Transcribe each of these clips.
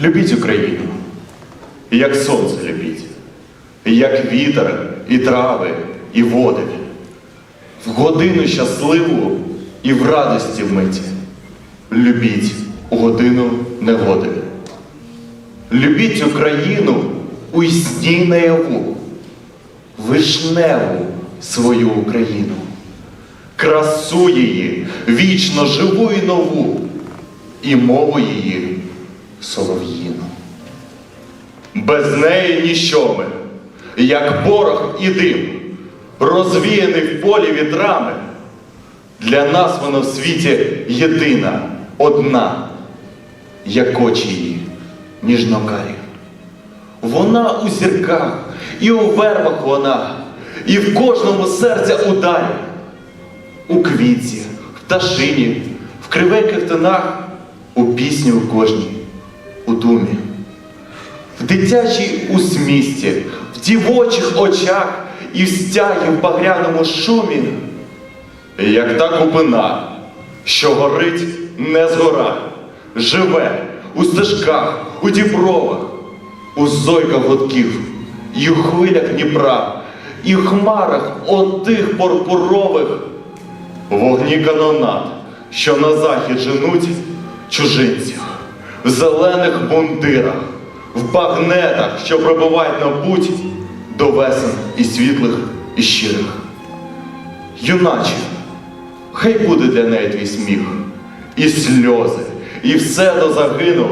Любіть Україну, як сонце любіть, як вітер, і трави, і води, в годину щасливу і в радості вмиті. Любіть у годину негоди. Любіть Україну у сні наяву, вишневу свою Україну, красу її вічно живу і нову, і мову її солов'їну. Без неї ніщо ми, як порох і дим, розвіяний в полі вітрами. Для нас вона в світі єдина, одна, як очі її ніжнокарі. Вона у зірках, і у вербах вона, і в кожному серця ударі, у квітці, в пташині, в кривеньких тонах, у пісні у кожній, у думі, в дитячій усмісті, в дівочих очах і в стягі в багряному шумі, як та купина, що горить не згора, живе у стежках, у дібровах, у зойках гудків, і у хвилях Дніпра, і в хмарах отих порпурових, вогні канонат, що на захід женуть чужинців, в зелених мундирах, в багнетах, що прибувають на путь до весен і світлих, і щирих. Юначе, хай буде для неї твій сміх, і сльози, і все до загину.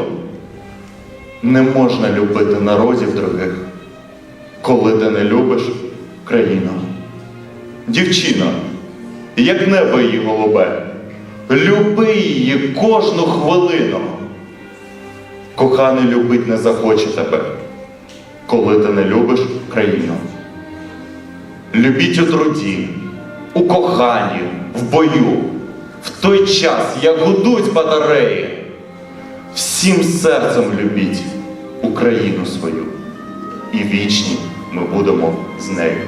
Не можна любити народів других, коли ти не любиш країну. Дівчино, як небо її голубе, люби її кожну хвилину. Коханий любить не захоче тебе, коли ти не любиш країну. Любіть у труді, у коханні, в бою, в той час, як гудуть батареї. Всім серцем любіть Україну свою, і вічні ми будемо з нею.